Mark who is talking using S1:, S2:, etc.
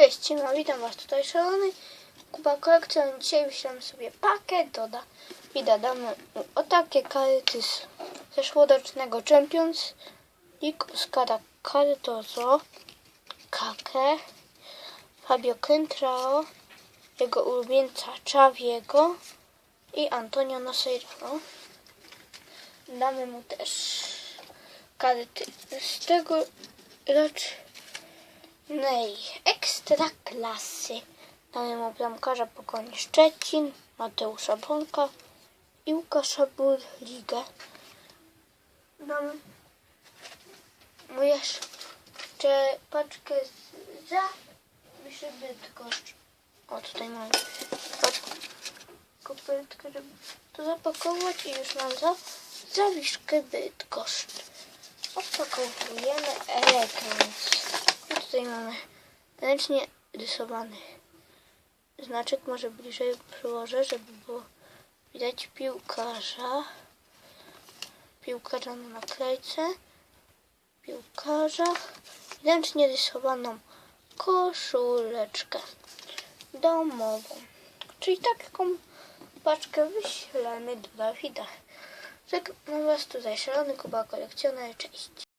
S1: Cześć, siema, witam was tutaj szalony Kuba Kolekcjon. Dzisiaj wyślemy sobie pakiet doda i dodamy o takie karty z, ze szłodocznego Champions League Oscara Cardozo, Kake, Fabio Kentrao, jego ulubieńca Czawiego i Antonio Naseirano. Damy mu też karty z tego rocznej ekstra klasy. Damy mu bramkarza Pogoni Szczecin, Mateusza Bąka i Łukasza Burligę. Damy mu jeszcze paczkę z za Wyszy Bydgoszcz. O, tutaj mam kopertkę, żeby to zapakować i już mam za zawiszkę Bydgoszcz. Odpakowujemy elegancko. Tutaj mamy ręcznie rysowany znaczek. Może bliżej przyłożę, żeby było widać piłkarza. Piłkarza na naklejce. Piłkarza. Ręcznie rysowaną koszuleczkę domową. Czyli taką paczkę wyślemy do Dawida. Żegnam Was tutaj szalony Kuba Kolekcjoner. Cześć.